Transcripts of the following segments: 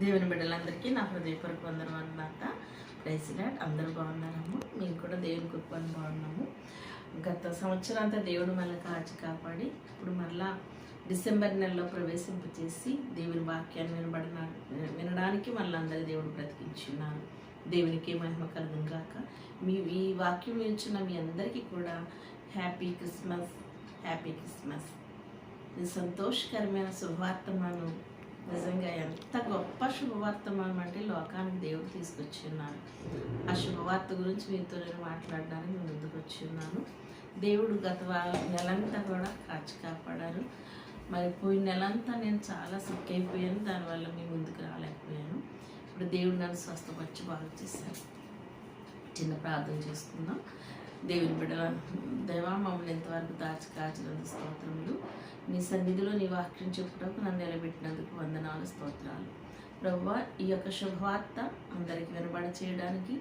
దేవుని బిడ్డలందరికీ నా హృదయపూర్వక వందనం అన్నమాట ప్రెసిడెంట్ అందరూ బాగున్నాము మేము కూడా దేవుని కృపని బాగున్నాము. గత సంవత్సరం అంతా దేవుడు మళ్ళీ కాచి కాపాడి ఇప్పుడు మళ్ళా డిసెంబర్ నెలలో ప్రవేశింపచేసి దేవుని వాక్యాన్ని వినబడిన వినడానికి మళ్ళీ అందరి దేవుడు బ్రతికించున్నాను దేవునికి మహిమ కలుగును కాక మీ ఈ వాక్యం వింటున్న మీ అందరికీ కూడా హ్యాపీ క్రిస్మస్ హ్యాపీ క్రిస్మస్. సంతోషకరమైన సంతోషకరమైన శుభవార్తమానం నిజంగా ఎంత గొప్ప శుభవార్తమానం అంటే లోకానికి దేవుడు తీసుకొచ్చి ఉన్నారు ఆ శుభవార్త గురించి మీతో నేను మాట్లాడడానికి నేను ముందుకు వచ్చి ఉన్నాను దేవుడు గత నెలంతా కూడా కాచి కాపాడారు. మరి పోయిన నెలంతా నేను చాలా సిక్ అయిపోయాను. దానివల్ల మీ ముందుకు రాలేకపోయాను. ఇప్పుడు దేవుడు నన్ను స్వస్థపరిచి బాగా చేశారు. చిన్న ప్రార్థన చేసుకుందాం. దేవుని బిడ్డ దేవా మమ్మల్ని ఎంతవరకు దాచి కాచినందుకు స్తోత్రములు? నీ సన్నిధిలో నీ వాక్యం చెప్పుటకు నన్ను నిలబెట్టినందుకు వందనాలు స్తోత్రాలు. ప్రభు ఈ యొక్క శుభవార్త అందరికి వినబడి చేయడానికి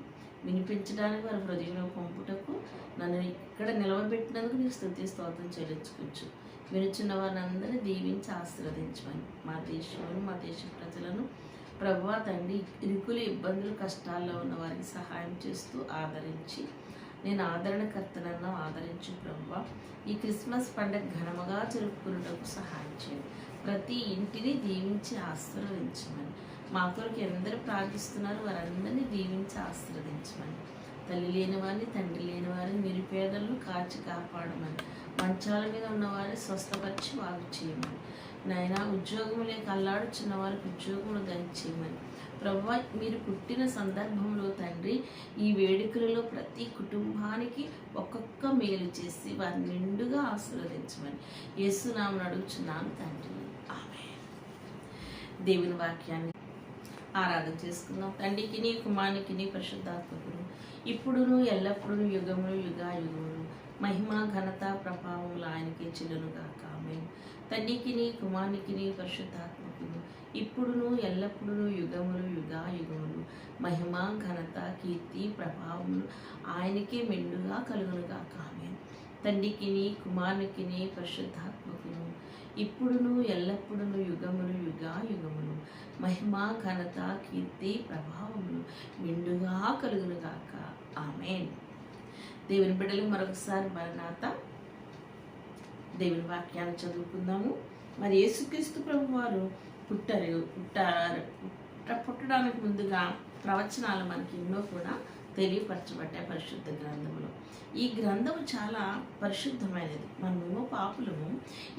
వినిపించడానికి వారి హృదయంలో పంపుటకు నన్ను ఇక్కడ నిలవబెట్టినందుకు నీ స్థుతి స్తోత్రం చెల్లించుకోవచ్చు వినుచున్న వారిని అందరినీ దీవించి ఆశీర్వదించమని. మా దేశంలో మా దేశ ప్రజలను ప్రభు తండ్రి ఇరుకులు ఇబ్బందులు కష్టాల్లో ఉన్న వారికి సహాయం చేస్తూ ఆదరించి నేను ఆదరణకర్తనన్న ఆదరించు ప్రభు. ఈ క్రిస్మస్ పండుగ ఘనముగా జరుపుకున్నటకు సహాయం చేయండి. ప్రతి ఇంటిని దీవించి ఆశీర్వదించమని. మా కొరకు ఎందరు ప్రార్థిస్తున్నారు వారందరినీ దీవించి ఆశీర్వదించమని. తల్లి లేని వారిని తండ్రి లేని వారిని నిరుపేదలను కాచి కాపాడమని. మంచాల మీద ఉన్నవారిని స్వస్థపరిచి బాగు చేయమని. నాయన ఉద్యోగం లేక అల్లాడుచున్న వారికి ఉద్యోగములు దయచేయమని. ప్రభు మీరు పుట్టిన సందర్భంలో తండ్రి ఈ వేడుకలలో ప్రతి కుటుంబానికి ఒక్కొక్క మేలు చేసి వారిని నిండుగా ఆశీర్వదించమని యేసునామను అడుగుచున్నాను తండ్రి. ఆమె దేవుని వాక్యాన్ని ఆరాధన చేసుకుందాం. తండ్రికి నీ కుమానికి నీ పరిశుద్ధాత్మకుడు. ఇప్పుడును ఎల్లప్పుడూ యుగములు యుగాయుగములు. మహిమ ఘనత ప్రభావములు ఆయనకి చెల్లునుగాక. కామె తండ్రికి నీ కుమానికి నీ పరిశుద్ధాత్మ ఇప్పుడును ఎల్లప్పుడూ యుగములు యుగాయుగములు. మహిమ ఘనత కీర్తి ప్రభావములు ఆయనకే మెండుగా కలుగునుగా ఆమె తండ్రికిని కుమారునికిని పరిశుద్ధాత్మకును. ఇప్పుడును ఎల్లప్పుడును యుగములు యుగాయుగములు. మహిమ ఘనత కీర్తి ప్రభావములు మెండుగా కలుగునుగాక. ఆమెన్. దేవుని బిడ్డలు మరొకసారి మరణాత దేవుని వాక్యాన్ని చదువుకుందాము. మరి యేసుక్రీస్తు ప్రభు వారు పుట్టరు. పుట్టారు పుట్ట పుట్టడానికి ముందుగా ప్రవచనాలు మనకి ఎన్నో కూడా తెలియపరచబడ్డాయి పరిశుద్ధ గ్రంథంలో. ఈ గ్రంథము చాలా పరిశుద్ధమైనది. మనమేమో పాపులము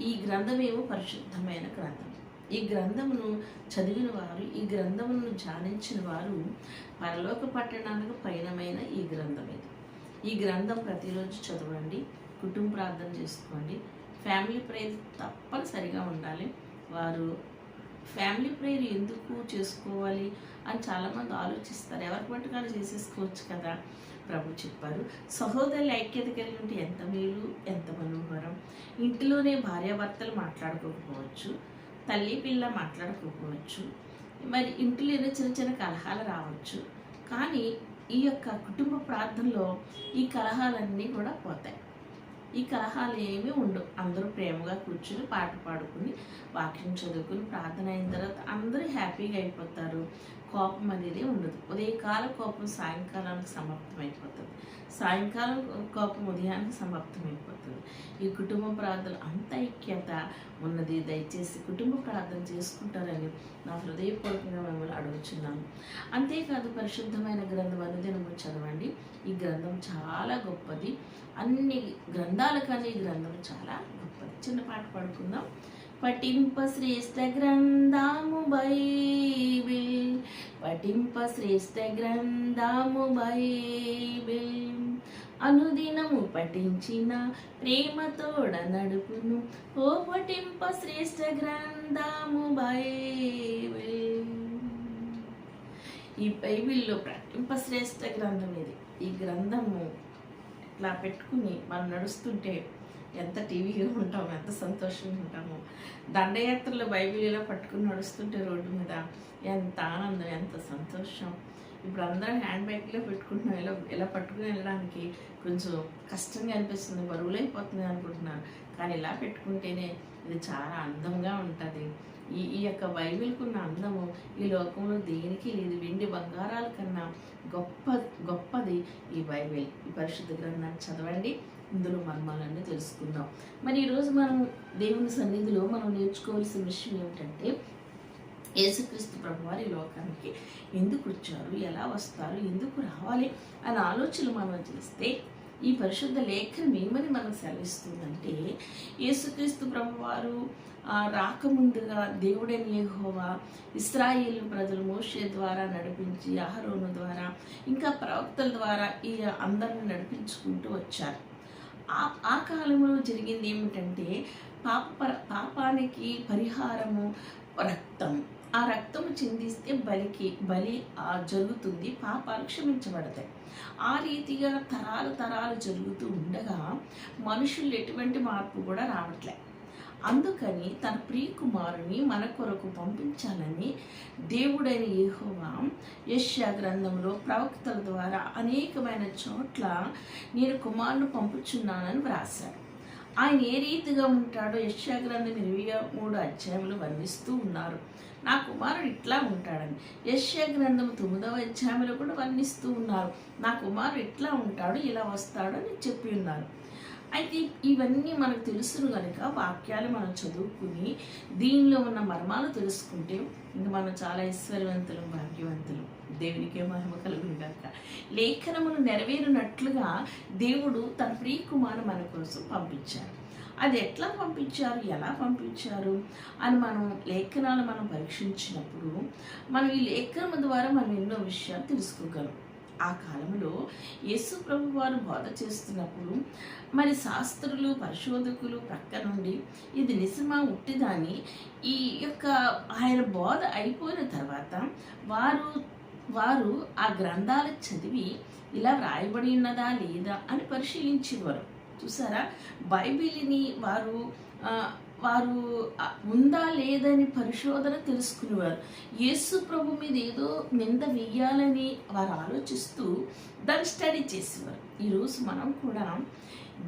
ఈ గ్రంథమేమో పరిశుద్ధమైన గ్రంథం. ఈ గ్రంథమును చదివిన వారు ఈ గ్రంథమును ధ్యానించిన వారు పరలోక పట్టణానికి పయనమైన ఈ గ్రంథం ఇది. ఈ గ్రంథం ప్రతిరోజు చదవండి కుటుంబ ప్రార్థన చేసుకోండి. ఫ్యామిలీ ప్రేయర్ తప్పనిసరిగా ఉండాలి. వారు ఫ్యామిలీ ప్రేయర్ ఎందుకు చేసుకోవాలి అని చాలామంది ఆలోచిస్తారు. ఎవరికి మట్టుకాలు చేసేసుకోవచ్చు కదా? ప్రభు చెప్పారు. సహోదరుల ఐక్యత కలిగి ఉంటే ఎంత మేలు ఎంత మనోహరం. ఇంటిలోనే భార్యాభర్తలు మాట్లాడుకోకపోవచ్చు తల్లి పిల్ల మాట్లాడుకోకపోవచ్చు మరి ఇంటిలో ఏదో చిన్న చిన్న కలహాలు రావచ్చు. కానీ ఈ యొక్క కుటుంబ ప్రార్థనలో ఈ కలహాలన్నీ కూడా పోతాయి. ఈ కలహాలు ఏమీ ఉండవు. అందరూ ప్రేమగా కూర్చుని పాట పాడుకుని వాక్యం చదువుకుని ప్రార్థన అయిన తర్వాత అందరూ హ్యాపీగా అయిపోతారు. కోపం అనేది ఉండదు. ఉదయకాల కోపం సాయంకాలానికి సమాప్తమైపోతుంది. సాయంకాలం కోపం ఉదయానికి సమాప్తమైపోతుంది. ఈ కుటుంబ ప్రార్థన అంత ఐక్యత ఉన్నది. దయచేసి కుటుంబ ప్రార్థన చేసుకుంటారని నా హృదయపూర్వకంగా మిమ్మల్ని అడుగుచున్నాను. అంతేకాదు పరిశుద్ధమైన గ్రంథం అనుదినము చదవండి. ఈ గ్రంథం చాలా గొప్పది. అన్ని గ్రంథాల కానీ ఈ గ్రంథం చాలా గొప్పది. చిన్న పాట పాడుకుందాం. పఠింప శ్రేష్ఠ గ్రంథాము బైబిల్. పఠింప శ్రేష్ఠ గ్రంథాము బైబిల్. అనుదినము పఠించిన ప్రేమతోడ నడుపును. ఓ పఠింప శ్రేష్ఠ గ్రంథాము బైబిల్. ఈ బైబిల్లో పఠింప శ్రేష్ఠ గ్రంథం ఇది ఈ గ్రంథము ఇట్లా పెట్టుకుని మనం నడుస్తుంటే ఎంత టీవీగా ఉంటాము ఎంత సంతోషంగా ఉంటాము. దండయాత్రలు బైబిల్లో పట్టుకుని నడుస్తుంటే రోడ్డు మీద ఎంత ఆనందం ఎంత సంతోషం. ఇప్పుడు అందరం హ్యాండ్ బ్యాగ్లో పెట్టుకుంటున్నాం. ఇలా ఇలా పట్టుకుని వెళ్ళడానికి కొంచెం కష్టంగా అనిపిస్తుంది బరువులైపోతుంది అనుకుంటున్నాను కానీ ఇలా పెట్టుకుంటేనే ఇది చాలా అందంగా ఉంటుంది. ఈ ఈ యొక్క బైబిల్కున్న అందము ఈ లోకంలో దేనికి లేదు. వెండి బంగారాల కన్నా గొప్ప గొప్పది ఈ బైబిల్. ఈ పరిశుద్ధ గ్రంథాన్ని చదవండి. ఇందులో మర్మాలన్నీ తెలుసుకుందాం. మరి ఈరోజు మనం దేవుని సన్నిధిలో మనం నేర్చుకోవాల్సిన విషయం ఏమిటంటే యేసుక్రీస్తు ప్రభువారి లోకానికి ఎందుకు వచ్చారు ఎలా వస్తారు ఎందుకు రావాలి అనే ఆలోచనలు మనం చేస్తే ఈ పరిశుద్ధ లేఖనం ఏమని మనకు సెలవిస్తుందంటే యేసుక్రీస్తు ప్రభువారు రాకముందుగా దేవుడైన యెహోవా ఇస్రాయేల్ ప్రజలు మోషే ద్వారా నడిపించి అహరోను ద్వారా ఇంకా ప్రవక్తల ద్వారా ఈ అందరిని నడిపించుకుంటూ వచ్చారు. ఆ ఆ కాలంలో జరిగింది ఏమిటంటే పాప పాపానికి పరిహారము రక్తం. ఆ రక్తము చిందిస్తే బలికి బలి జరుగుతుంది పాపాలు క్షమించబడతాయి. ఆ రీతిగా తరాలు తరాలు జరుగుతూ ఉండగా మనుషులు ఎటువంటి మార్పు కూడా రావట్లే. అందుకని తన ప్రియకుమారుని మన కొరకు పంపించాలని దేవుడైన యహోవా యష్యా గ్రంథంలో ప్రవక్తల ద్వారా అనేకమైన చోట్ల నేను కుమారుని పంపుచున్నానని వ్రాశాడు. ఆయన ఏ రీతిగా ఉంటాడో యష్యా గ్రంథం ఇరవై మూడు అధ్యాయంలో వర్ణిస్తూ ఉన్నారు. నా కుమారుడు ఇట్లా ఉంటాడని యెషయా గ్రంథం తొమ్మిదవ అధ్యాయంలో కూడా వర్ణిస్తూ ఉన్నారు. నా కుమారుడు ఇట్లా ఉంటాడు ఇలా వస్తాడు అని చెప్పి ఉన్నారు. అయితే ఇవన్నీ మనకు తెలుసును కనుక వాక్యాలు మనం చదువుకుని దీనిలో ఉన్న మర్మాలు తెలుసుకుంటే ఇంక మనం చాలా ఐశ్వర్యవంతులు భాగ్యవంతులు. దేవునికే మహిమ కలుగును గాక. లేఖనమును నెరవేరినట్లుగా దేవుడు తన ప్రియ కుమారు మన కోసం పంపించారు. అది ఎట్లా పంపించారు? ఎలా పంపించారు? అని మనం లేఖనాలు మనం పరీక్షించినప్పుడు మనం ఈ లేఖనం ద్వారా మనం ఎన్నో విషయాలు తెలుసుకోగలం. ఆ కాలంలో యేసు ప్రభు వారు బోధ చేస్తున్నప్పుడు మరి శాస్త్రులు పరిశోధకులు ప్రక్క నుండి ఇది నిజమా ఉట్టిదాని ఈ యొక్క ఆయన బోధ అయిపోయిన తర్వాత వారు వారు ఆ గ్రంథాలు చదివి ఇలా వ్రాయబడి ఉన్నదా లేదా అని పరిశీలించేవారు. చూసారా? బైబిల్ని వారు వారు ఉందా లేదని పరిశోధన తెలుసుకునేవారు. యేసు ప్రభు మీద ఏదో నింద వెయ్యాలని వారు ఆలోచిస్తూ దాన్ని స్టడీ చేసేవారు. ఈరోజు మనం కూడా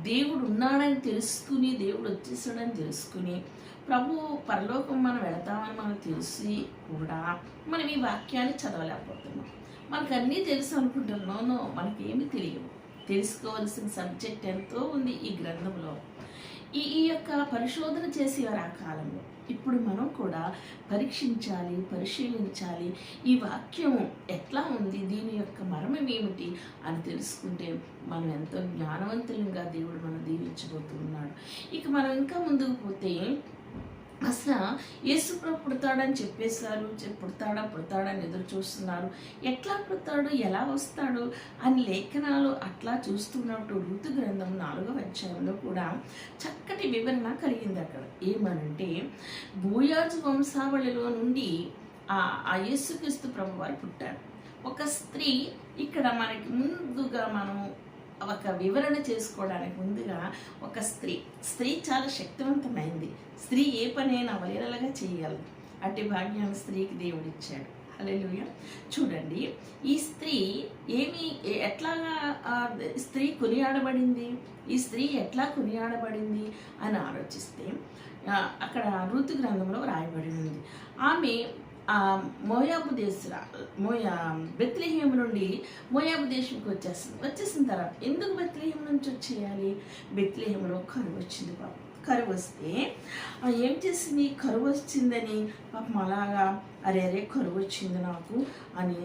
దేవుడు ఉన్నాడని తెలుసుకుని దేవుడు వచ్చేసాడని తెలుసుకుని ప్రభు పరలోకం మనం వెళతామని మనం తెలిసి కూడా మనం ఈ వాక్యాన్ని చదవలేకపోతున్నాం. మనకు అన్నీ తెలుసు అనుకుంటున్నాం. మనకేమి మనకేమీ తెలియవు తెలుసుకోవాల్సిన సబ్జెక్ట్ ఎంతో ఉంది ఈ గ్రంథంలో. ఈ ఈ యొక్క పరిశోధన చేసేవారు ఆ కాలంలో ఇప్పుడు మనం కూడా పరీక్షించాలి పరిశీలించాలి. ఈ వాక్యం ఎట్లా ఉంది? దీని యొక్క మర్మం ఏమిటి? అని తెలుసుకుంటే మనం ఎంతో జ్ఞానవంతులంగా దేవుడు మనం దీవించబోతున్నాడు. ఇక మనం ఇంకా ముందుకు పోతే అసలు యేసుప్రభు పుడతాడని చెప్పేశారు చె- పుడతాడా పుడతాడా అని ఎదురు చూస్తున్నారు. ఎట్లా పుడతాడు ఎలా వస్తాడు అని లేఖనాలు అట్లా చూస్తున్నట్టు ఋతు గ్రంథం నాలుగవ అధ్యాయంలో కూడా చక్కటి వివరణ కలిగింది అక్కడ. ఏమనంటే భూయాజు వంశావళిలో నుండి ఆ ఆ యేసుక్రీస్తు ప్రభు వారు పుట్టారు. ఒక స్త్రీ ఇక్కడ మనకి ముందుగా మనం ఒక వివరణ చేసుకోవడానికి ముందుగా ఒక స్త్రీ. స్త్రీ చాలా శక్తివంతమైంది. స్త్రీ ఏ పనైనా అవలీలగా చేయాలి. అట్టి భాగ్యాన్ని స్త్రీకి దేవుడిచ్చాడు. అలెలుయ చూడండి ఈ స్త్రీ ఏమి ఎట్లాగా స్త్రీ కొనియాడబడింది? ఈ స్త్రీ ఎట్లా కొనియాడబడింది అని ఆలోచిస్తే అక్కడ ఋతు గ్రంథంలో రాయబడి ఉంది. ఆమె మోయాబు దేశ మోయా బెత్లెహేమ్ నుండి మోయాబు దేశంకి వచ్చేసింది. వచ్చేసిన తర్వాత ఎందుకు బెత్లెహేమ్ నుంచి వచ్చేయాలి? బెత్లెహేమ్లో కరువు వచ్చింది పాపం. కరువు వస్తే ఏం చేసింది? కరువు వచ్చిందని పాపం అలాగా అరే అరే కరువు వచ్చింది నాకు అని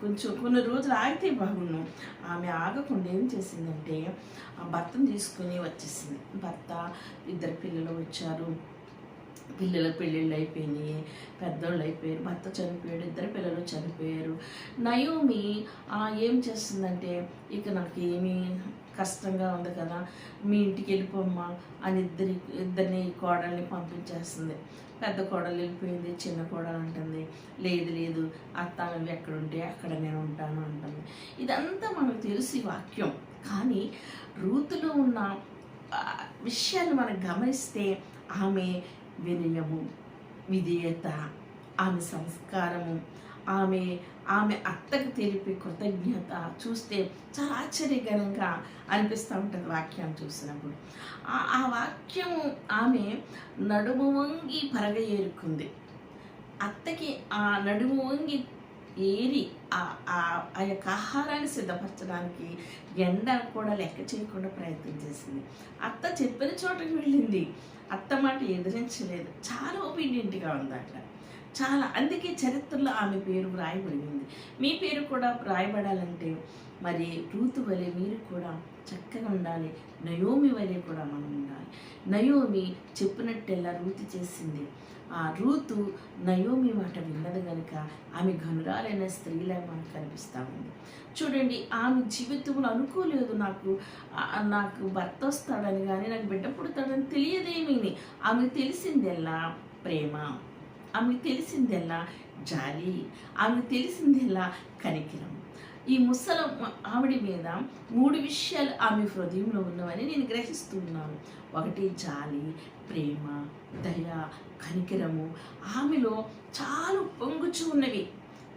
కొంచెం కొన్ని రోజులు ఆగితే బాగున్నాం. ఆమె ఆగకుండా ఏం చేసిందంటే ఆ భర్తను తీసుకుని వచ్చేసింది. భర్త ఇద్దరు పిల్లలు వచ్చారు. పిల్లల పెళ్ళిళ్ళు అయిపోయినాయి పెద్దోళ్ళు అయిపోయారు భర్త చనిపోయాడు ఇద్దరు పిల్లలు చనిపోయారు. నయోమి ఆ, ఏం చేస్తుందంటే ఇక నాకు ఏమీ కష్టంగా ఉంది కదా మీ ఇంటికి వెళ్ళిపోమ్మా అని ఇద్దరి ఇద్దరిని కోడల్ని పంపించేస్తుంది. పెద్ద కోడలు వెళ్ళిపోయింది చిన్న కోడలు అంటుంది లేదు లేదు అత్త నువ్వు ఎక్కడుంటే అక్కడ నేను ఉంటాను అంటుంది. ఇదంతా మనకు తెలిసి వాక్యం. కానీ రూతులో ఉన్న విషయాన్ని మనం గమనిస్తే ఆమె వినయము విధేయత ఆమె సంస్కారము ఆమె ఆమె అత్తకు తెలిపే కృతజ్ఞత చూస్తే చాలా ఆశ్చర్యకరంగా అనిపిస్తూ ఉంటుంది వాక్యం చూసినప్పుడు. ఆ- వాక్యం ఆమె నడుము వంగి పరగ ఏరుకుంది. అత్తకి ఆ నడుము వంగి ఏరి ఆ ఆ- ఆ యొక్క ఆహారాన్ని సిద్ధపరచడానికి ఎండ కూడా లెక్క చేయకుండా ప్రయత్నం చేసింది. అత్త చెప్పిన చోటకి వెళ్ళింది. అత్త మాట ఎదిరించలేదు. చాలా ఒపీనియంట్గా ఉంది అక్కడ. చాలా అందుకే చరిత్రలో ఆమె పేరు వ్రాయబడింది మీ పేరు కూడా వ్రాయబడాలంటే మరి రూతు వలె మీరు కూడా చక్కగా ఉండాలి. నయోమి వలె కూడా మనం ఉండాలి. నయోమి చెప్పినట్టెల్లా రూతి చేసింది. ఆ రూతు నయోమి మాట విన్నది కనుక ఆమె ఘనురాలైన స్త్రీలా మనకు కనిపిస్తూ ఉంది. చూడండి ఆమె జీవితంలో అనుకోలేదు నాకు నాకు భర్త వస్తాడని కానీ నాకు బిడ్డ పుడతాడని తెలియదేమీ ఆమె తెలిసిందెల్లా ప్రేమ. ఆమెకు తెలిసిందెల్లా జాలి. ఆమెకు తెలిసిందెల్లా కనికిరం. ఈ ముసల ఆవిడ మీద మూడు విషయాలు ఆమె హృదయంలో ఉన్నవని నేను గ్రహిస్తున్నాను. ఒకటి జాలి ప్రేమ దయ కనికరము. ఆమెలో చాలా పొంగుచు ఉన్నవి.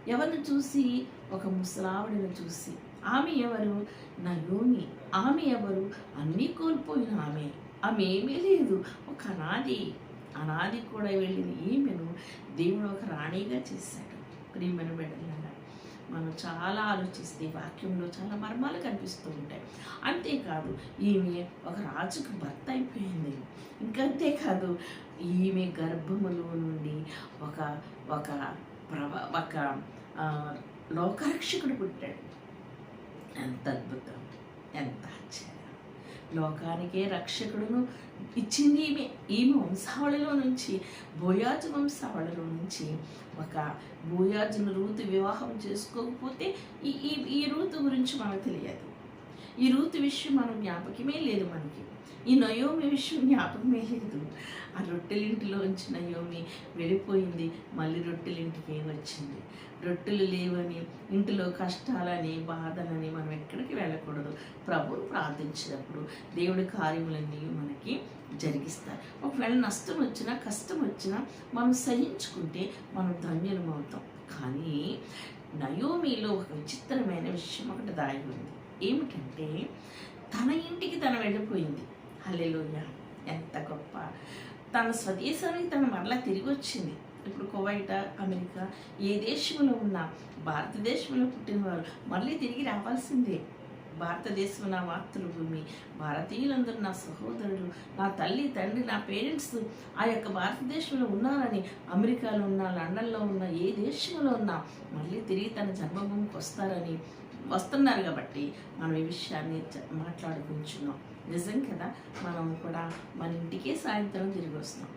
ఎవరిని చూసి? ఒక ముసలావిడను చూసి. ఆమె ఎవరు? నయోమి. ఆమె ఎవరు? అన్నీ కోల్పోయిన ఆమె. ఆమె ఏమీ లేదు. ఒక అనాది. అనాది కూడా వెళ్ళిన ఈమెను దేవుడు ఒక రాణిగా చేశాడు. ప్రేమను బిడ్డలారా మనం చాలా ఆలోచిస్తే వాక్యంలో చాలా మర్మాలు కనిపిస్తూ ఉంటాయి. అంతేకాదు ఈమె ఒక రాజుకు భర్త అయిపోయింది. ఇంకంతేకాదు ఈమె గర్భములో నుండి ఒక ఒక ప్రవ ఒక లోకరక్షకుడు పుట్టాడు. ఎంత అద్భుతం ఎంత ఆశ్చర్యం. లోకానికే రక్షకుడును ఇచ్చింది ఈమె. ఈమె వంశావళిలో నుంచి బోయాజు వంశావళిలో నుంచి ఒక బోయాజును రూతు వివాహం చేసుకోకపోతే ఈ ఈ ఈ రూతు గురించి మనకు తెలియదు. ఈ రూతు విషయం మనం జ్ఞాపకమే లేదు మనకి. ఈ నయోమి విషయం జ్ఞాపకమే లేదు. ఆ రొట్టెలింటిలోంచి నయోమి వెళ్ళిపోయింది. మళ్ళీ రొట్టెలింటికి వచ్చింది. రొట్టెలు లేవని ఇంటిలో కష్టాలని బాధలని మనం ఎక్కడికి వెళ్ళకూడదు. ప్రభువు ప్రార్థించినప్పుడు దేవుడి కార్యములన్నీ మనకి జరిగిస్తారు ఒకవేళ నష్టం వచ్చినా కష్టం వచ్చినా మనం సహించుకుంటే మనం ధన్యులం అవుతాం. కానీ నయోమిలో ఒక విచిత్రమైన విషయం ఒకటి దాగి ఉంది. ఏమిటంటే తన ఇంటికి తను వెళ్ళిపోయింది. హల్లెలోయ! ఎంత గొప్ప! తన స్వదేశానికి తను మరలా తిరిగి వచ్చింది. ఇప్పుడు కువైట్ అమెరికా ఏ దేశంలో ఉన్నా భారతదేశంలో పుట్టినవారు మళ్ళీ తిరిగి రావాల్సిందే. భారతదేశం నా మాతృభూమి. భారతీయులందరూ నా సహోదరులు నా తల్లి తండ్రి నా పేరెంట్స్ ఆ యొక్క భారతదేశంలో ఉన్నారని అమెరికాలో ఉన్న లండన్లో ఉన్న ఏ దేశంలో ఉన్నా మళ్ళీ తిరిగి తన జన్మభూమికి వస్తారని వస్తున్నారు కాబట్టి మనం ఈ విషయాన్ని మాట్లాడుకుంటున్నాం. నిజం కదా? మనం కూడా మన ఇంటికే సాయంత్రం తిరిగి వస్తాం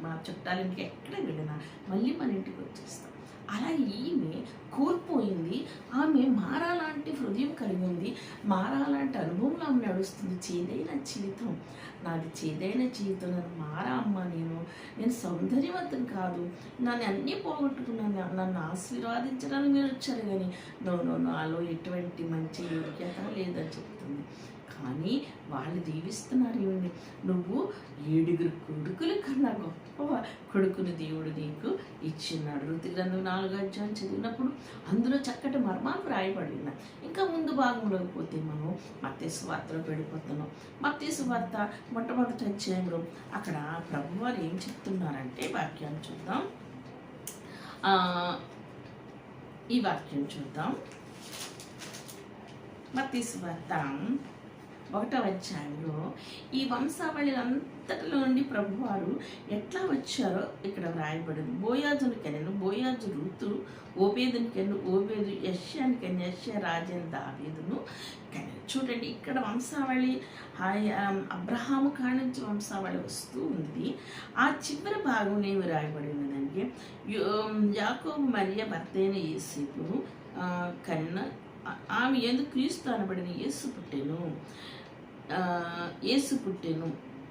మా చుట్టాలింటికి ఎక్కడ వెళ్ళినా మళ్ళీ మన ఇంటికి వచ్చేస్తాం. అలా ఈమె కోల్పోయింది. ఆమె మారాలాంటి హృదయం కలిగి ఉంది. మారాలాంటి అనుభవంలో ఆమె నడుస్తుంది. చేదైన జీవితం. నాది చేదైన జీవితం. నన్ను మారా అమ్మ నేను. నేను సౌందర్యవంతం కాదు. నన్ను అన్నీ పోగొట్టుకున్నాను. నన్ను ఆశీర్వాదించడానికి మీరు వచ్చారు కానీ నో నో నాలో ఎటువంటి మంచి యోగ్యత లేదని చెప్తుంది. కానీ వాళ్ళు దీవిస్తున్నారు ఏమిటి నువ్వు ఏడుగురు కొడుకులు కన్నా గొప్ప కొడుకుని దేవుడు నీకు ఇచ్చిన్నాడు రుతి గ్రంథం నాలుగు అధ్యాయం చదివినప్పుడు అందులో చక్కటి మర్మాలు రాయబడి ఉన్నాయి ఇంకా ముందు భాగంలోకి పోతే మనం మత్తేసు వార్తలో పెడిపోతున్నాం మత్స్సు వార్త మొట్టమొదటి అధ్యాయంలో అక్కడ ప్రభువారు ఏం చెప్తున్నారంటే వాక్యాన్ని చూద్దాం. ఈ వాక్యం చూద్దాం. మతీసు వార్త ఒకటవ అధ్యాయంలో ఈ వంశావళిలంతటిలో నుండి ప్రభువారు ఎట్లా వచ్చారో ఇక్కడ వ్రాయబడింది. బోయాజునికెను బోయాజు ఋతు ఓబేదునికెను ఓబేదు యష్యాని కన్ను రాజేన్ దావేదును కనెను. చూడండి ఇక్కడ వంశావళి అబ్రహాము కాడ నుంచి వంశావళి వస్తూ ఉంది. ఆ చివరి భాగం ఏమి రాయబడినదంటే యాకోబు మరియ భర్తైన అయిన యేసేపును ఆ, కన్న ఆమె ఎందుకు క్రీస్తు అనబడిన యేసు పుట్టెను? యేసు పుట్టెను.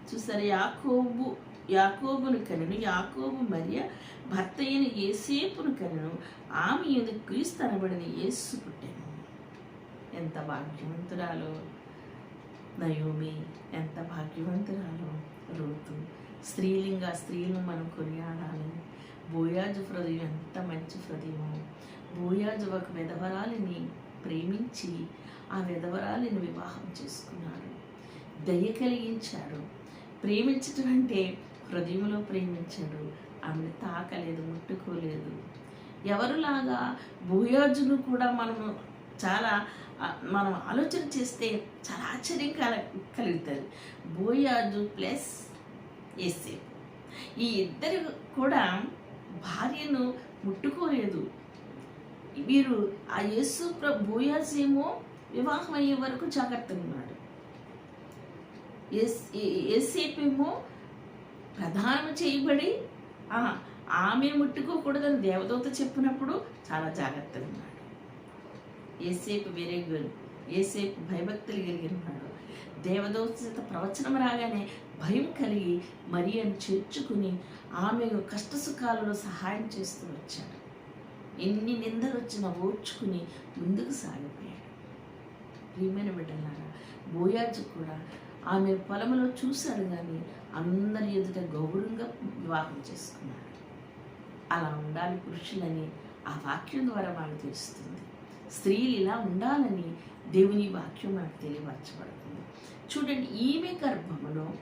చూసారా యాకోబు యాకోబును కనెను యాకోబు మరియ భర్త అయిన ఏసేపును కనెను. ఆమె ఎందుకు క్రీస్తు అనబడిన యేసు పుట్టెను? ఎంత భాగ్యవంతురాలు. నయోమి ఎంత భాగ్యవంతురాలు. రోతు స్త్రీలింగ స్త్రీలు మనం కొనియాడాలి. బోయాజు హృదయం ఎంత మంచి హృదయం బోయాజు ఒక విధవరాలిని ప్రేమించి ఆ విధవరాలిని వివాహం చేసుకున్నాడు దయ కలిగించాడు. ప్రేమించటం అంటే హృదయంలో ప్రేమించాడు. ఆమె తాకలేదు ముట్టుకోలేదు. ఎవరులాగా భూయోజును కూడా మనము చాలా మనం ఆలోచన చేస్తే చాలా ఆశ్చర్యం కల కలుగుతుంది బోయాజు ప్లస్ ఎస్సే ఈ ఇద్దరు కూడా భార్యను ముట్టుకోలేదు. వీరు ఆ యేసు భూయాసేమో ఏమో వివాహం అయ్యే వరకు జాగ్రత్తగా ఉన్నాడు ఏసేపేమో ఏమో ప్రధానం చేయబడి ఆమె ముట్టుకోకూడదని దేవదూత చెప్పినప్పుడు చాలా జాగ్రత్తగా ఉన్నాడు ఏసేపు వేరే ఏసేపు భయభక్తులు కలిగిన వాడు. దేవదూత చేత ప్రవచనం రాగానే భయం కలిగి మరియను చేర్చుకుని ఆమె కష్ట సుఖాలలో సహాయం చేస్తూ వచ్చాడు. ఎన్ని నిందలు వచ్చినా ఓర్చుకుని ముందుకు సాగిపోయాడు. ప్రియమైన బిడ్డలారా బోయాజు కూడా ఆమె పొలంలో చూశాడు కానీ అందరి ఎదుట గౌరవంగా వివాహం చేసుకున్నాడు. అలా ఉండాలి పురుషులని ఆ వాక్యం ద్వారా మనకు తెలుస్తుంది. స్త్రీలు ఇలా ఉండాలని దేవుని వాక్యం మనకు తెలియపరచబడుతుంది. చూడండి ఈమె గర్భములో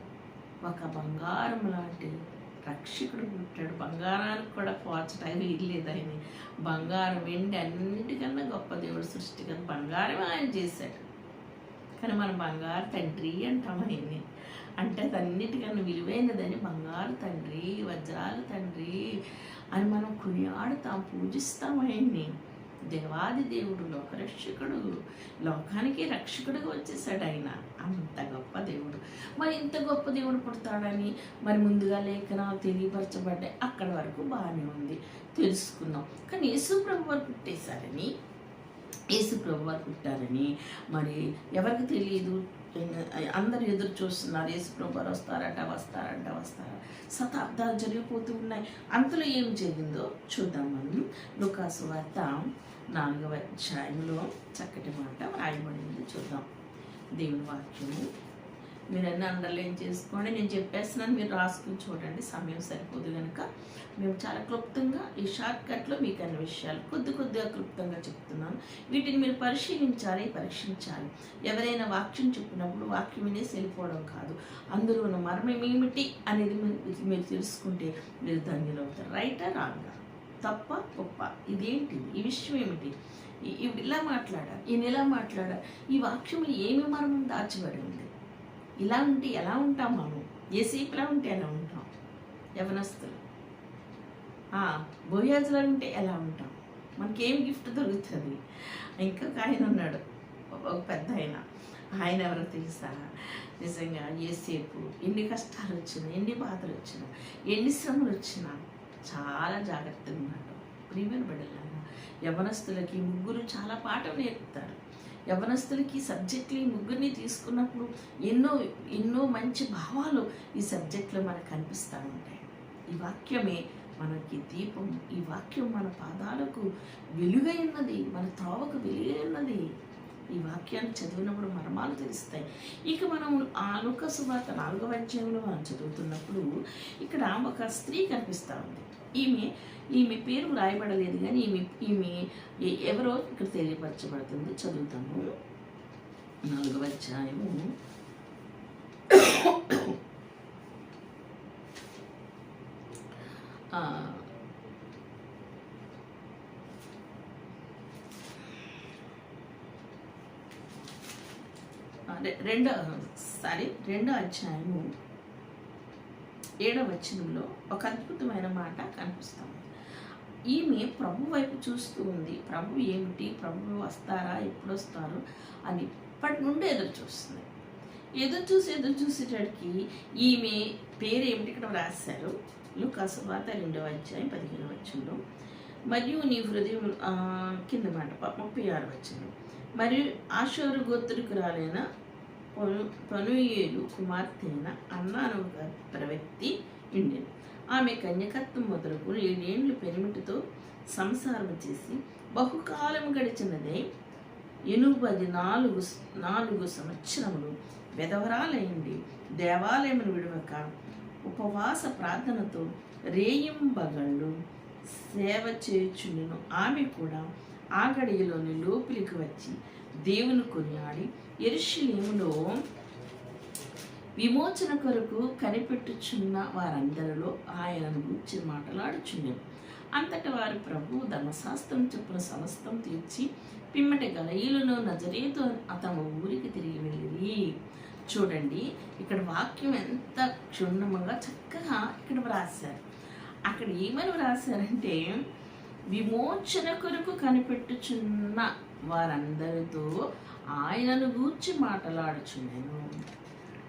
ఒక బంగారం లాంటి రక్షకుడు పుట్టాడు బంగారానికి కూడా పోల్చడానికి వీల్లేదు ఆయన. బంగారం వెండి అన్నిటికన్నా గొప్ప దేవుడు సృష్టిగా బంగారం ఆయన చేశాడు. కానీ మనం బంగారు తండ్రి అంటాం ఆయన్ని. అంటే అది అన్నిటికన్నా విలువైనదని బంగారు తండ్రి వజ్రాలు తండ్రి అని మనం కొనియాడుతాం పూజిస్తాం ఆయన్ని. దేవాది దేవుడు లోకరక్షకుడు లోకానికి రక్షకుడుగా వచ్చేసాడు ఆయన. అంత గొప్ప దేవుడు. మరి ఇంత గొప్ప దేవుడు పుడతాడని మరి ముందుగా లేఖనాలు తెలియపరచబడ్డాయి. అక్కడ వరకు బాగానే ఉంది. తెలుసుకుందాం. కానీ యేసు ప్రభు వారు పుట్టేశారని యేసు ప్రభు వారు పుట్టారని మరి ఎవరికి తెలియదు? అందరు ఎదురు చూస్తున్నారు. యేసు ప్రభు వస్తారట వస్తారంట వస్తారా శతాబ్దాలు జరిగిపోతూ ఉన్నాయి. అంతలో ఏం జరిగిందో చూద్దాం మనం. లుకాసు వార్త నాలుగవ అధ్యాయంలో చక్కటి మాట వ్రాయబడింది. చూద్దాం. దేవుని వాక్యము. మీరు అన్నీ అండర్లైన్ చేసుకోండి. నేను చెప్పేస్తున్నాను మీరు రాసుకుని చూడండి. సమయం సరిపోదు కనుక మేము చాలా క్లుప్తంగా ఈ షార్ట్ కట్లో మీకు అన్ని విషయాలు కొద్ది కొద్దిగా క్లుప్తంగా చెప్తున్నాను. వీటిని మీరు పరిశీలించాలి పరీక్షించాలి. ఎవరైనా వాక్యం చెప్పినప్పుడు వాక్యం వినేసి వెళ్ళిపోవడం కాదు. అందులో ఉన్న మర్మం ఏమిటి అనేది మీరు- మీరు తెలుసుకుంటే మీరు ధన్యులవుతారు. రైటా రాంగా? తప్ప గొప్ప. ఇదేంటి? ఈ విషయం ఏమిటి? ఇవి ఈవిడ ఇలా మాట్లాడారు ఈయన ఇలా మాట్లాడారు. ఈ వాక్యంలో ఏమి మర్మం దాచబడి ఉంది? ఇలా ఉంటే ఎలా ఉంటాం మనం? ఏసేపులా ఉంటే ఎలా ఉంటాం? యవనస్తులు. బోయాజులా ఉంటే ఎలా ఉంటాం? మనకేం గిఫ్ట్ దొరుకుతుంది? ఇంకొక ఆయన ఉన్నాడు ఒక పెద్ద ఆయన. ఆయన ఎవరో తెలుసా? నిజంగా ఏసేపు ఎన్ని కష్టాలు వచ్చినా ఎన్ని బాధలు వచ్చినా ఎన్ని శ్రమలు వచ్చినా చాలా జాగ్రత్తగా ఉన్నాడు ప్రియమైన బిడ్డలారా యవనస్తులకి ముగ్గురు చాలా పాఠం నేర్పుతారు. యవనస్తులకి సబ్జెక్టులు ఈ ముగ్గురిని తీసుకున్నప్పుడు ఎన్నో ఎన్నో మంచి భావాలు ఈ సబ్జెక్టులో మనకు కనిపిస్తూ ఉంటాయి. ఈ వాక్యమే మనకి దీపం. ఈ వాక్యం మన పాదాలకు వెలుగై ఉన్నది. మన త్రోవకు వెలుగై ఉన్నది. ఈ వాక్యాన్ని చదివినప్పుడు మర్మాలు తెలుస్తాయి. ఇక మనం ఆ లూకాసు వార్త నాలుగవ అధ్యాయంలో మనం చదువుతున్నప్పుడు ఇక్కడ ఒక స్త్రీ కనిపిస్తూ ఉంది. ఈమె ఈమె పేరు రాయబడలేదు కానీ ఈమె ఈమె ఎవరో ఇక్కడ తెలియపరచబడుతుంది. చదువుతాము. నాలుగవ అధ్యాయము. రెండో సారీ రెండో అధ్యాయము. ఏడవ వచనంలో ఒక అద్భుతమైన మాట కనిపిస్తుంది. ఈమె ప్రభు వైపు చూస్తూ ఉంది. ప్రభు ఏమిటి? ప్రభు వస్తారా? ఎప్పుడు వస్తారు? అని ఇప్పటి నుండి ఎదురు చూస్తుంది. ఎదురు చూసి ఎదురు చూసేటడికి ఈమె పేరు ఏమిటి? ఇక్కడ రాశారు లుకాసు వార్త రెండవ అధ్యాయం పదిహేను వచ్చంలో మరియు నీ హృదయం కింద మాట ముప్పై ఆరు వచ్చింది మరియు ఆశోరు గోత్రుకురాలైన పను పనుయేలు కుమార్తెన అయిన అన్న అను ఇండియన్ ఆమె కన్యకత్వం మొదలకు ఏడేండ్లు పెరిమిటితో సంసారం చేసి బహుకాలం గడిచినదే ఎనుపది నాలుగు నాలుగు సంవత్సరములు విధవరాలైంది. దేవాలయమును విడవక ఉపవాస ప్రార్థనతో రేయింబగళ్ళు సేవ చేయుచుండెను. ఆమె కూడా ఆ గడియలోని లోపలికి వచ్చి దేవుని కొనియాడి ఎరుషులేములో విమోచన కొరకు కనిపెట్టుచున్న వారందరిలో ఆయనను గురించి మాట్లాడుచున్నాం అంతటి వారు ప్రభు ధర్మశాస్త్రం చెప్పిన సమస్తం తీర్చి పిమ్మటి గలయిలను నజరేతో అతను ఊరికి తిరిగి వెళ్ళింది చూడండి ఇక్కడ వాక్యం ఎంత క్షుణ్ణంగా చక్కగా ఇక్కడ వ్రాశారు. అక్కడ ఏమని వ్రాశారంటే విమోచన కొరకు కనిపెట్టుచున్న వారందరితో ఆయనను గూర్చి మాట్లాడుచున్నాను.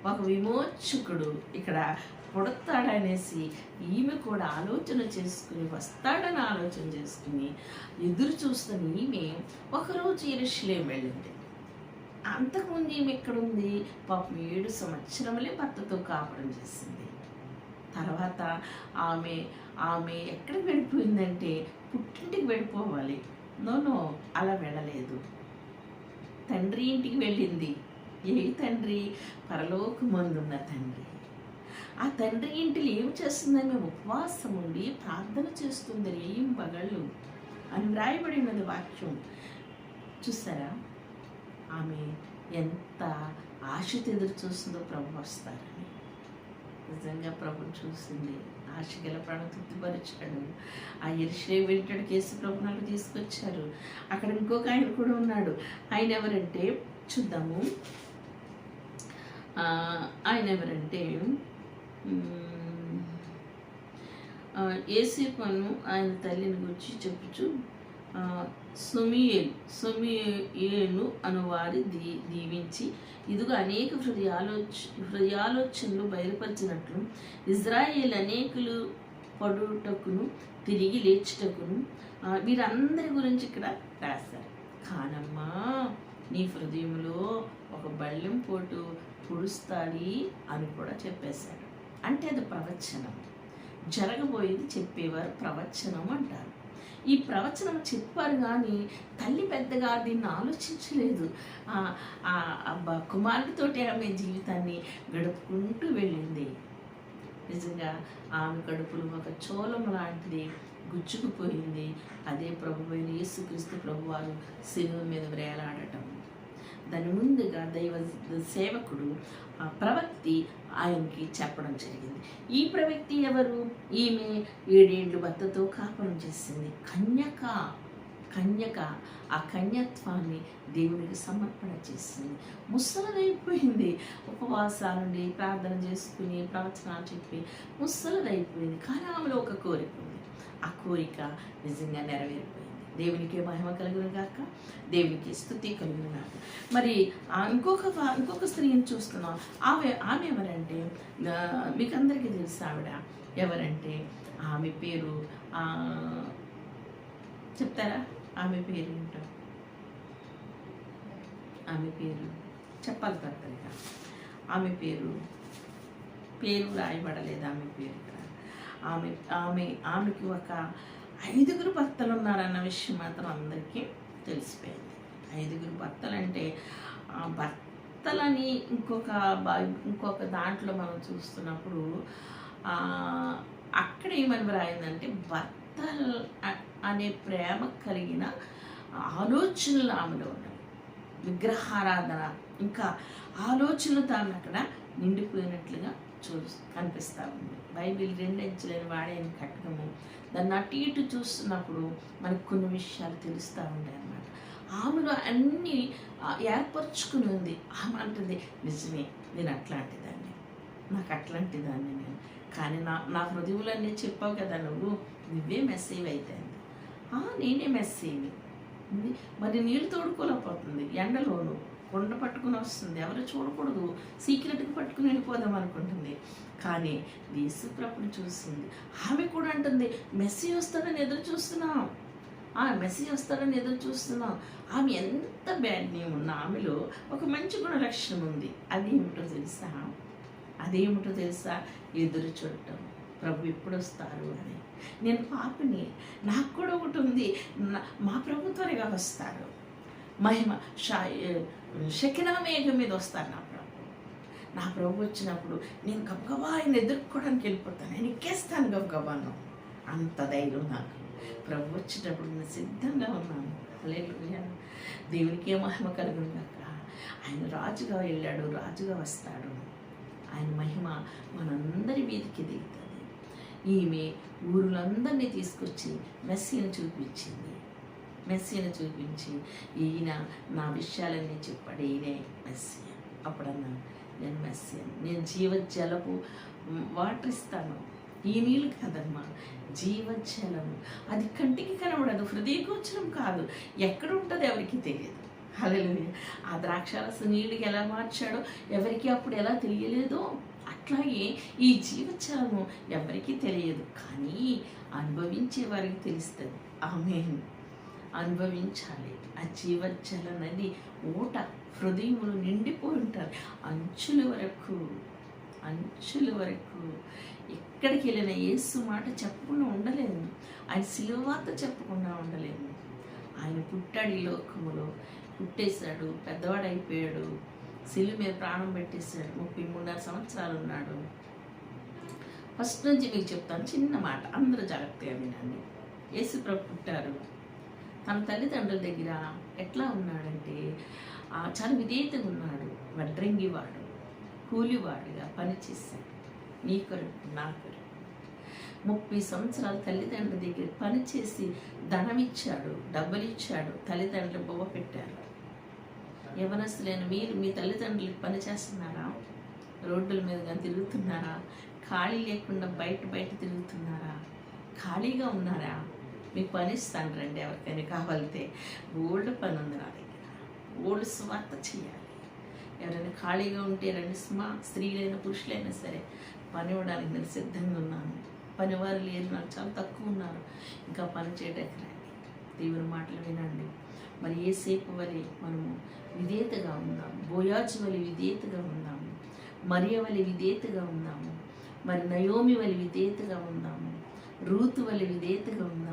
ఒక విమోచకుడు ఇక్కడ పుడతాడనేసి ఈమె కూడా ఆలోచన చేసుకుని వస్తాడని ఆలోచన చేసుకుని ఎదురు చూస్తున్న ఈమె ఒకరోజు ఎరుషులేం వెళ్ళింది. అంతకుముందు ఈమె ఎక్కడుంది? పాపం ఏడు సంవత్సరములే భర్తతో కాపురం చేసింది. తర్వాత ఆమె ఆమె ఎక్కడికి వెళ్ళిపోయిందంటే పుట్టింటికి వెళ్ళిపోవాలి. నోనో అలా వెళ్ళలేదు. తండ్రి ఇంటికి వెళ్ళింది. ఏ తండ్రి? పరలోకమందున్న తండ్రి. ఆ తండ్రి ఇంటిలో ఏం చేస్తుందని ఉపవాసం ఉండి ప్రార్థన చేస్తుంది ఏం పగళ్ళు అని వ్రాయబడినది వాక్యం. చూసారా ఆమె ఎంత ఆశతో ఎదురు చూస్తుందో ప్రభు వస్తారని. నిజంగా ప్రభు చూసింది. ఆశ గల ప్రాణం తృప్తిపరిచాడు ఆ ఇరుషే వెంటడు కేసు ప్రభునాలు తీసుకొచ్చారు. అక్కడ ఇంకొక ఆయన కూడా ఉన్నాడు. ఆయన ఎవరంటే చూద్దాము. ఆయన ఎవరంటే ఏసీ పను ఏసేపను ఆయన తల్లిని గురించి చెప్పుచు సుమియేలు సుమియేలు అనువారి దీ దీవించి ఇదిగో అనేక హృదయాలోచ హృదయాలోచనలు బయలుపరిచినట్లు ఇజ్రాయేల్ అనేకులు పడుటకును తిరిగి లేచుటకును వీరందరి గురించి ఇక్కడ రాశారు. కానమ్మా నీ హృదయంలో ఒక బళ్ళెం పోటు పుడుస్తాడి అని కూడా చెప్పేశాడు. అంటే అది ప్రవచనం. జరగబోయేది చెప్పేవారు ప్రవచనం అంటారు. ఈ ప్రవచనం చెప్పారు కానీ తల్లి పెద్దగా దీన్ని ఆలోచించలేదు. అబ్బా కుమారుడితోటి ఆమె జీవితాన్ని గడుపుకుంటూ వెళ్ళింది. నిజంగా ఆమె కడుపులు ఒక చోళం లాంటిది గుచ్చుకుపోయింది. అదే ప్రభు అయిన యేసుక్రీస్తు ప్రభువారు శిలువ మీద వేలాడటం దాని ముందుగా దైవ సేవకుడు ఆ ప్రవక్తి ఆయనకి చెప్పడం జరిగింది. ఈ ప్రవక్తి ఎవరు? ఈమె ఏడేళ్ళు భర్తతో కాపురం చేసింది. కన్యక కన్యక ఆ కన్యత్వాన్ని దేవునికి సమర్పణ చేసింది. ముసలదైపోయింది. ఉపవాసాలుండి ప్రార్థన చేసుకుని ప్రవచనాలు చెప్పి ముసలదైపోయింది. కానీ ఆమెలో ఒక కోరిక ఉంది. ఆ కోరిక నిజంగా నెరవేరిపోయింది. దేవునికి మహిమ కలుగును గాక. దేవునికి స్థుతి కలుగును గాక. మరి ఇంకొక ఇంకొక స్త్రీని చూస్తున్నాం. ఆమె ఆమె ఎవరంటే మీకు అందరికీ తెలుసు ఆవిడ. ఎవరంటే ఆమె పేరు ఆ, చెప్తారా? ఆమె పేరు ఏంటో? ఆమె పేరు చెప్పాలి కరెక్ట్గా ఆమె పేరు పేరు రాయబడలేదు ఆమె పేరు ఆమె ఆమె ఆమెకి ఒక ఐదుగురు భర్తలు ఉన్నారన్న విషయం మాత్రం అందరికీ తెలిసిపోయింది. ఐదుగురు భర్తలు అంటే ఆ భర్తలని ఇంకొక ఇంకొక దాంట్లో మనం చూస్తున్నప్పుడు అక్కడ ఏమని రాయిందంటే భర్తలు అనే ప్రేమ కలిగిన ఆలోచనలు ఆమెలో ఉన్నాయి. విగ్రహారాధన ఇంకా ఆలోచనలు తాను అక్కడ నిండిపోయినట్లుగా చూ కనిపిస్తూ ఉంది బైబిల్ రెండంచెలని వాడేని కట్టడము. దాన్ని అటు ఇటు చూస్తున్నప్పుడు మనకు కొన్ని విషయాలు తెలుస్తూ ఉంటాయి అన్నమాట. ఆమెలో అన్నీ ఏర్పరచుకుని ఉంది. ఆమె అంటుంది నిజమే నేను అట్లాంటి దాన్ని. నాకు అట్లాంటి దాన్ని నేను. కానీ నా నా హృదయంలోనే చెప్పావు కదా నువ్వు నువ్వే మెస్సేవ్ అయితే అంది. "ఆ, నేనే మెస్సేవి మరి నీళ్ళు తోడుకోలేకపోతుంది. ఎండలోను కొండ పట్టుకుని వస్తుంది. ఎవరు చూడకూడదు. సీక్రెట్గా పట్టుకుని వెళ్ళిపోదాం అనుకుంటుంది. కానీ యేసు ప్రభుని చూస్తుంది. ఆమె కూడా అంటుంది మెస్సీ వస్తాడని ఎదురు చూస్తున్నాం. ఆ మెసేజ్ వస్తాడని ఎదురు చూస్తున్నాం. ఆమె ఎంత బ్యాడ్ నేమ్ ఉన్న ఆమెలో ఒక మంచి గుణ లక్షణం ఉంది. అది ఏమిటో తెలుసా? అదేమిటో తెలుసా? ఎదురు చూడటం. ప్రభు ఎప్పుడు వస్తారు అని. నేను పాపని. నాకు కూడా ఒకటి ఉంది. మా ప్రభు త్వరగా వస్తారు. మహిమ షకినా మేఘం మీద వస్తాను నా ప్రభు. నా ప్రభు వచ్చినప్పుడు నేను గబగబా ఆయన ఎదుర్కోవడానికి వెళ్ళిపోతాను. నేను ఎక్కేస్తాను గబగబాను అంత ధైర్యం నాకు. ప్రభు వచ్చేటప్పుడు నేను సిద్ధంగా ఉన్నాను. హల్లెలూయా. దేవునికి ఏ మహిమ కలుగుందాక ఆయన రాజుగా వెళ్ళాడు రాజుగా వస్తాడు. ఆయన మహిమ మనందరి మీదకి దిగుతుంది. ఈమె ఊరులందరినీ తీసుకొచ్చి మెస్సీని చూపించింది. మెస్సీని చూపించి ఈయన నా విషయాలన్నీ చెప్పాడు ఈయనే మెస్సీ. అప్పుడన్నా నేను మెస్సీ నేను జీవజలపు వాటర్ ఇస్తాను. ఈ నీళ్ళు కాదమ్మా జీవజలము అది కంటికి కనబడదు హృదయగోచరం కాదు. ఎక్కడ ఉంటుంది ఎవరికి తెలియదు. హల్లెలూయా. ఆ ద్రాక్షారస నీళ్ళకి ఎలా మార్చాడో ఎవరికి అప్పుడు ఎలా తెలియలేదో అట్లాగే ఈ జీవజలము ఎవరికి తెలియదు. కానీ అనుభవించే వారికి తెలుస్తుంది. ఆమె అనుభవించాలి. ఆ జీవజల నది ఊట హృదయములు నిండిపోయి ఉంటారు అంచుల వరకు అంచుల వరకు ఎక్కడికి వెళ్ళిన యేసు మాట చెప్పకుండా ఉండలేము. ఆయన సిలువాత చెప్పకుండా ఉండలేము. ఆయన పుట్టాడు ఈ లోకములో. పుట్టేశాడు పెద్దవాడైపోయాడు. సిలు మీద ప్రాణం పెట్టేశాడు. ముప్పై మూడున్నర సంవత్సరాలు ఉన్నాడు. ఫస్ట్ నుంచి మీకు చెప్తాను చిన్న మాట. అందరూ జాగ్రత్తగా వినండి. యేసు ప్రభు పుట్టారు. తన తల్లిదండ్రుల దగ్గర ఎట్లా ఉన్నాడంటే ఆ చాలా విధేయతగా ఉన్నాడు. వడ్రంగివాడు కూలివాడుగా పనిచేశాడు నీ కొరకు నా కొరకు. ముప్పై సంవత్సరాలు తల్లిదండ్రుల దగ్గర పనిచేసి ధనం ఇచ్చాడు డబ్బులు ఇచ్చాడు తల్లిదండ్రులు బొవ్వ పెట్టారు. యవనస్తులైన మీరు మీ తల్లిదండ్రులకు పని చేస్తున్నారా? రోడ్డుల మీదుగా తిరుగుతున్నారా? ఖాళీ లేకుండా బయట బయట తిరుగుతున్నారా? ఖాళీగా ఉన్నారా? మీకు పని ఇస్తాను రండి ఎవరికైనా కావాలితే. ఓల్డ్ పని ఉంది నా దగ్గర. ఓల్డ్ స్వార్థ చేయాలి ఎవరైనా ఖాళీగా ఉంటే రండి స్మా స్త్రీలైనా పురుషులైనా సరే. పని ఇవ్వడానికి నేను సిద్ధంగా ఉన్నాను. పనివారు లేరు నాకు చాలా తక్కువ ఉన్నారు. ఇంకా పని చేయడానికి రండి. దేవుని మాటలు వినండి. మరి ఏసేపు వలె మనము విధేయతగా ఉందాము. బోయాజు వలి విధేయతగా ఉందాము. మరియ వలె విధేయతగా ఉందాము. మరి నయోమి వలె విధేయతగా ఉందాము. రూతు వలె విధేయతగా ఉందాము.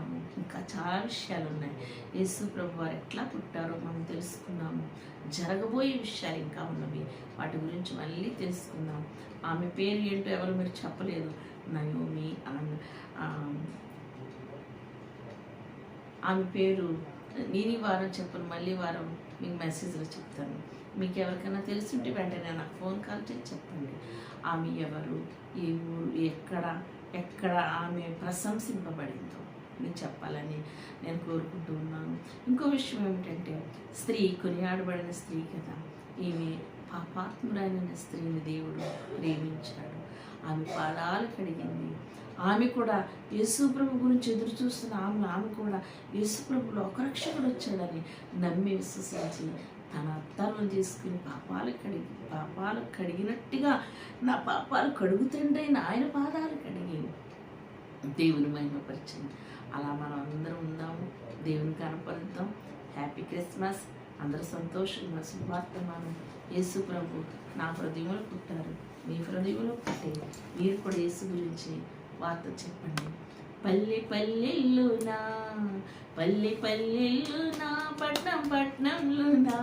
ఇంకా చాలా విషయాలు ఉన్నాయి యేసు ప్రభు వారు ఎట్లా పుట్టారో మనం తెలుసుకున్నాము. జరగబోయే విషయాలు ఇంకా ఉన్నవి. వాటి గురించి మళ్ళీ తెలుసుకుందాం. ఆమె పేరు ఏంటో ఎవరు మీరు చెప్పలేదు. నయోమి ఆమె ఆమె పేరు నేను ఈ వారం చెప్పను మళ్ళీ వారం మీకు మెసేజ్లో చెప్తాను. మీకు ఎవరికైనా తెలుసుంటే వెంటనే నాకు ఫోన్ కాల్ చేసి చెప్పండి. ఆమె ఎవరు ఏ ఊరు ఎక్కడ ఎక్కడ ఆమె ప్రశంసింపబడిందో. నేను చెప్పాలని నేను కోరుకుంటూ ఉన్నాను. ఇంకో విషయం ఏమిటంటే స్త్రీ కొనియాడబడిన స్త్రీ కదా ఈమె పాపాత్ముడైన స్త్రీని దేవుడు ప్రేమించాడు. ఆమె పాదాలు కడిగింది. ఆమె కూడా యేసుప్రభు గురించి ఎదురు చూస్తున్న ఆమె ఆమె కూడా యేసుప్రభులో ఒక రక్షకుడు వచ్చాడని నమ్మి విశ్వసించి తన అత్తరులు తీసుకుని పాపాలు కడిగి పాపాలు కడిగినట్టుగా నా పాపాలు కడుగుతుండే ఆయన పాదాలు కడిగి దేవుని మహిమపరిచింది. అలా మనం అందరం ఉందాము దేవుని కనపరుద్దాం హ్యాపీ క్రిస్మస్ అందరూ సంతోషంగా శుభార్తమానం యేసు ప్రభు నా హృదయంలో పుట్టారు. మీ హృదయంలో పుట్టే మీరు కూడా యేసు గురించి వార్త చెప్పండి. పల్లె పల్లెల్లునా పల్లె పల్లెల్లునా పట్నం పట్నంలోనా?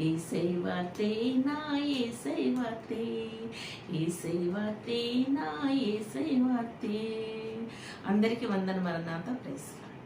ఏ శైవాతే నా ఏ శైవాతే ఏ శైవాతే నా ఏ శైవాతే అందరికీ వందన మరణాత ప్రైస్